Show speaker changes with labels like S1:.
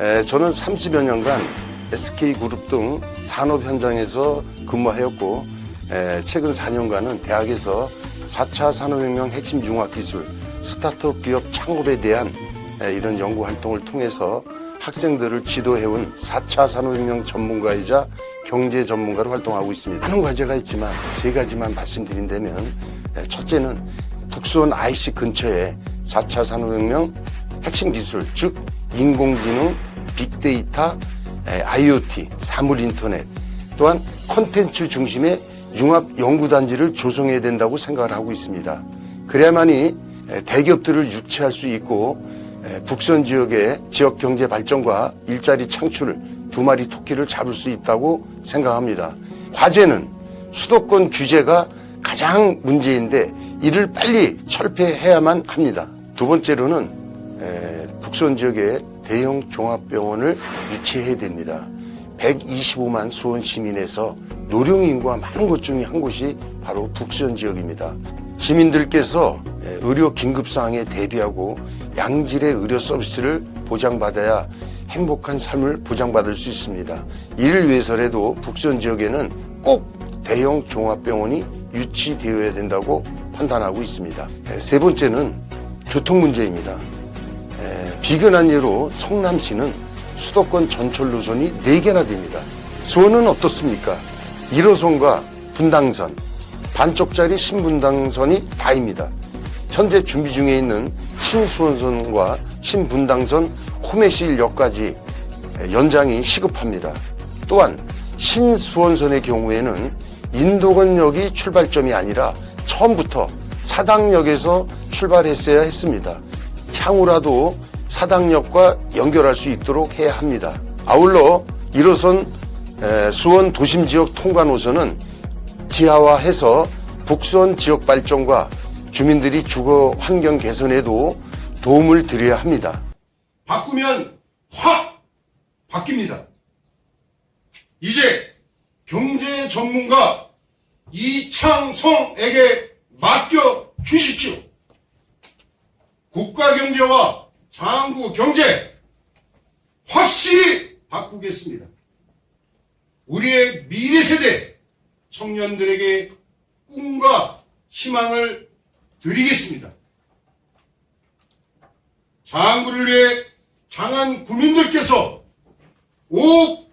S1: 에, 저는 30여 년간 SK그룹 등 산업 현장에서 근무하였고 에, 최근 4년간은 대학에서 4차 산업혁명 핵심 융합기술 스타트업 기업 창업에 대한 에, 이런 연구 활동을 통해서 학생들을 지도해온 4차 산업혁명 전문가이자 경제 전문가로 활동하고 있습니다. 많은 과제가 있지만 세 가지만 말씀드린다면 에, 첫째는 북수원 IC 근처에 4차 산업혁명 핵심 기술, 즉 인공지능, 빅데이터, 에, IoT, 사물 인터넷, 또한 컨텐츠 중심의 융합 연구단지를 조성해야 된다고 생각을 하고 있습니다. 그래야만이 에, 대기업들을 유치할 수 있고 에, 북선 지역의 지역 경제 발전과 일자리 창출 두 마리 토끼를 잡을 수 있다고 생각합니다. 과제는 수도권 규제가 가장 문제인데 이를 빨리 철폐해야만 합니다. 두 번째로는 에, 북선 지역에 대형 종합병원을 유치해야 됩니다. 125만 수원 시민에서 노령 인구가 많은 곳 중에 한 곳이 바로 북수원 지역입니다. 시민들께서 에, 의료 긴급 상황에 대비하고 양질의 의료 서비스를 보장받아야 행복한 삶을 보장받을 수 있습니다. 이를 위해서라도 북수원 지역에는 꼭 대형 종합병원이 유치되어야 된다고 판단하고 있습니다. 에, 세 번째는 교통 문제입니다. 에, 비근한 예로 성남시는 수도권 전철 노선이 4개나 됩니다. 수원은 어떻습니까? 1호선과 분당선, 반쪽짜리 신분당선이 다입니다. 현재 준비 중에 있는 신수원선과 신분당선 호메시일역까지 연장이 시급합니다. 또한 신수원선의 경우에는 인도건역이 출발점이 아니라 처음부터 사당역에서 출발했어야 했습니다. 향후라도 사당역과 연결할 수 있도록 해야 합니다. 아울러 1호선 에, 수원 도심 지역 통과 노선은 지하화해서 북수원 지역 발전과 주민들이 주거 환경 개선에도 도움을 드려야 합니다.
S2: 바꾸면 확 바뀝니다. 이제 경제 전문가 이창성에게 맡겨 주십시오. 국가 경제와 장구 경제 확실히 바꾸겠습니다. 우리의 미래 세대 청년들에게 꿈과 희망을 드리겠습니다. 장구를 위해 장안 구민들께서 오